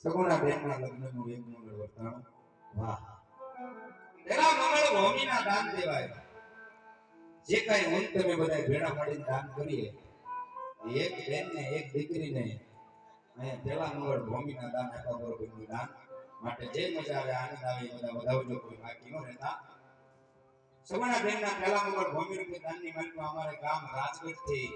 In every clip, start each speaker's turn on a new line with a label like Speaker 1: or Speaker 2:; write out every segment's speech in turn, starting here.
Speaker 1: સગુણા બેનના લગ્નનું એક મંગળ વર્તાણું
Speaker 2: વાહ
Speaker 1: પેલા મંગળ ભૂમિના દાન દેવાય જે કાંઈ હોય તમે બધા ભેળા મળીને દાન કરીએ એક બેનને એક દીકરીને અહીંયા પેલા મંગળ ભૂમિના દાન આપ્યા બરોબરનું દાન માટે જે મજા આવે આનંદ આવે એ બધા વધાવજો કોઈ બાકી ન રહેતા સગુણા બેનના પેલા મંગળ ભૂમિ રૂપે દાનની માલિકમાં અમારે ગામ રાજગઢથી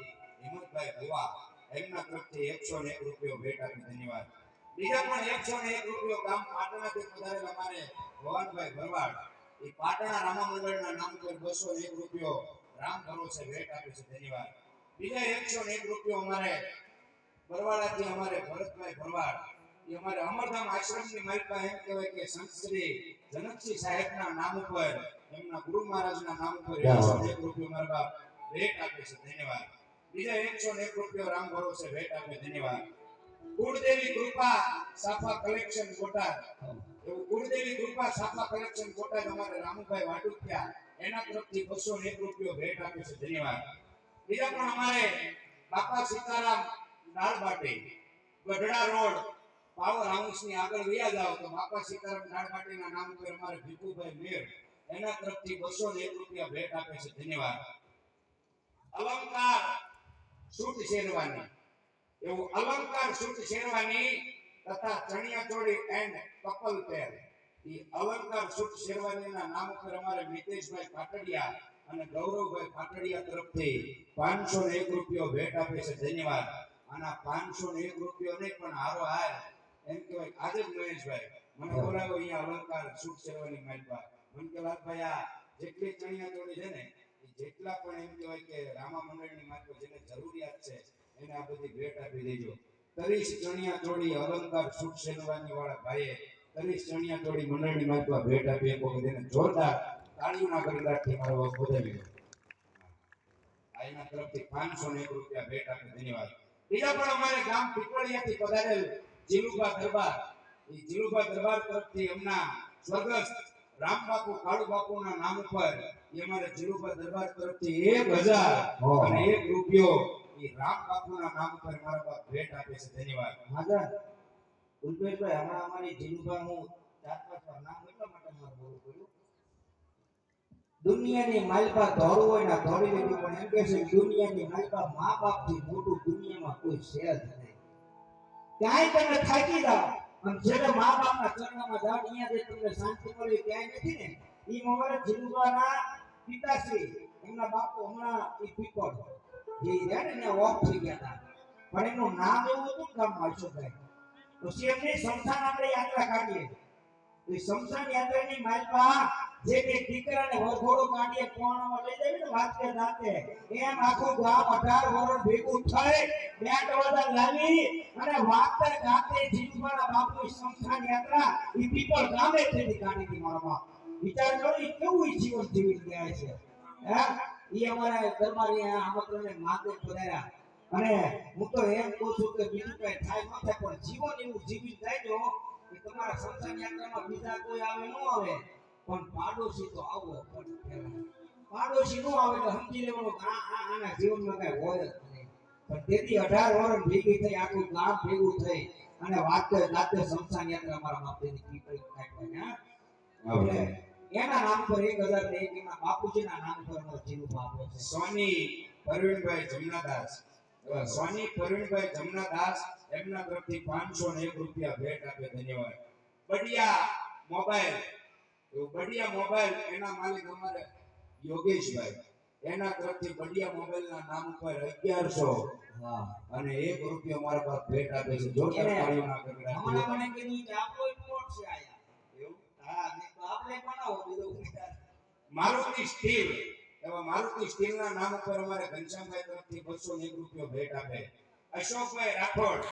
Speaker 1: હિંમતભાઈ ભુવા એમના તરફથી એકસો ને એક રૂપિયો ભેટ આપી ધન્યવાદ બીજા પણ એકસો ને એક રૂપિયો ગામ પાટણાથી પધારેલ અમારે ભવનભાઈ ભરવાડ. એ પાટણા રામા મંડળના નામ પર બસો એક રૂપિયો રામ ભરોસે ભેટ આપે છે ધન્યવાદ. બીજા એકસો ને એક રૂપિયો અમારે બરવાડાથી અમારે ભરતભાઈ ભરવાડ. એ અમારે અમરધામ આશ્રમની માલિકા એમ કહેવાય કે સંત શ્રી જનકસિંહ સાહેબના નામ ઉપર એમના ગુરુ મહારાજના નામ ઉપર એકસો એક રૂપિયો મારા બાપ ભેટ આપે છે ધન્યવાદ. બીજા એકસો ને એક રૂપિયો રામ ભરોસે ભેટ આપે ધન્યવાદ. કુળદેવી કૃપા સાફા કલેક્શન બોટાદ એવું કુળદેવી કૃપા સાફા કલેક્શન બોટાદ અમારે રામુભાઈ વાટુકિયા એના તરફથી બસો એક રૂપિયો ભેટ આપે છે. ધન્યવાદ. બીજા પણ અમારે બાપા સીતારામ દાળ બાટી, ગઢડા રોડ, પાવર હાઉસની આગળ વ્યાજ આવો તો બાપા સીતારામ દાળ બાટીના નામ પર અમારે ભીખુભાઈ મેર, એના તરફથી બસો એક રૂપિયા ભેટ આપે છે. ધન્યવાદ. અલંકાર સૂટ શેરવાની. એવું અલંકાર સૂટ શેરવાની તથા ચણિયા ચોળી એન્ડ કપલ પેર એ અલંકાર સૂટ શેરવાનીના નામ ઉપર અમારે મિતેશભાઈ પાટડિયા અને ગૌરવભાઈ પાટડિયા તરફથી પાંચસો ને એક રૂપિયો ભેટ આપે છે. ધન્યવાદ. આના પાંચસો ને એક રૂપિયો નહીં પણ હારો હાર. એમ કહેવાય આજે જ મહેશભાઈ મને બોલાવો અહીંયા અલંકાર સૂટ શેરવાની પાસે મને કે લાલભાઈ આ જેટલી ચણિયા ચોળી છે ને જેટલા પણ એમ કહેવાય કે રામા મંડળની માત્ર જેને જરૂરિયાત છે એને આ બધી ભેટ આપી દેજો. તરીસ ચણિયા ચોળી અલંકાર સુખ શેરવાની વાળા ભાઈએ તરીસ ચણિયા ચોળી મંડળની માત્ર ભેટ આપી એક વખત એને જોરદાર તાળીઓના ગરદાટથી મારો વધાવી આ એના તરફથી પાંચસો ને એક રૂપિયા ભેટ આપે, ધન્યવાદ. બીજા પણ અમારે ગામ પીપળિયાથી પધારેલ જીલુભા દરબાર. એ જીલુભા દરબાર તરફથી એમના સ્વર્ગસ્થ રામબાપુ, કાળુબાપુના નામ ઉપર એ અમારે જીલુભા દરબાર તરફથી એક હજાર અને એક રૂપિયો એ રામબાપુના નામ પર મારા બાપ ભેટ આપે છે, ધન્યવાદ.
Speaker 2: માધા ઉલ્પેશભાઈ હમણાં અમારી જીનુભા હું ચાર પાંચ નામ એટલા માટે મારે બોલું પડ્યું. દુનિયાની માલપા દોડવું હોય ને દોડી લીધું પણ એમ કે છે દુનિયાની માલપા મા બાપથી મોટું દુનિયામાં કોઈ છે જ નહીં. ક્યાંય તમે થાકી જાઓ અને જ્યારે મા બાપના ચરણમાં જાઓ અહીંયા જે તમને શાંતિ મળે ક્યાંય નથી ને એ મારા જીનુભાના પિતાશ્રી, એમના બાપુ હમણાં એ પીપળ. ભેગું થઈ બેટ વાજા લાવી અને વાતર ગાતે જીવવાના બાપુ યાત્રા ઈ પીપળ ગામે થી કાઢી બાપ. વિચાર કરો એ કેવું જીવન જીવી ગયા છે. હે? ઈ અમારા દરબારી આમંત્રણને માગે પધાર્યા. અને હું તો એમ કહું છું કે બીજું કઈ થાય ન થાય પણ જીવન એવું જીવી જાય કે તમારા સંસાર યાત્રામાં બીજા કોઈ આવે ન આવે. પણ પાડોશી તો આવો પણ પાડોશી નો આવે તો સમજી લેવાનું આ આ- આના જીવનમાં કઈ હોય જ નહીં. પણ તેથી અઢાર વર્ષ ભેગી થઈ આખું ગામ ભેગું થઈ અને વાતે ગાતે સંસાર યાત્રા મારા બાપની પીપળી કાઢવાની હા. એટલે એના નામ પર એક હજાર ને એક એના બાપુજીના નામ પર નો જીવ આપે છે.
Speaker 1: સોની પરવીનભાઈ જમનાદાસ. સોની પરવીનભાઈ જમનાદાસ એમના તરફથી પાંચસો ને એક રૂપિયા ભેટ આપે ધન્યવાદ. બડિયા મોબાઈલ. બડિયા મોબાઈલ એના માલિક અમારે યોગેશભાઈ. એના તરફથી બડિયા મોબાઈલના નામ ઉપર અગિયારસો
Speaker 2: હા.
Speaker 1: અને એક રૂપિયો મારા પાસે ભેટ આપે છે. જોરદાર
Speaker 2: મને કીધું કે આપણો એક છે આયા.
Speaker 1: મારુતિ સ્ટીલ. એવા મારુતિ સ્ટીલના નામ ઉપર અમારે ઘનશ્યામભાઈ તરફથી બસો એક રૂપિયો ભેટ આપે. અશોકભાઈ રાઠોડ.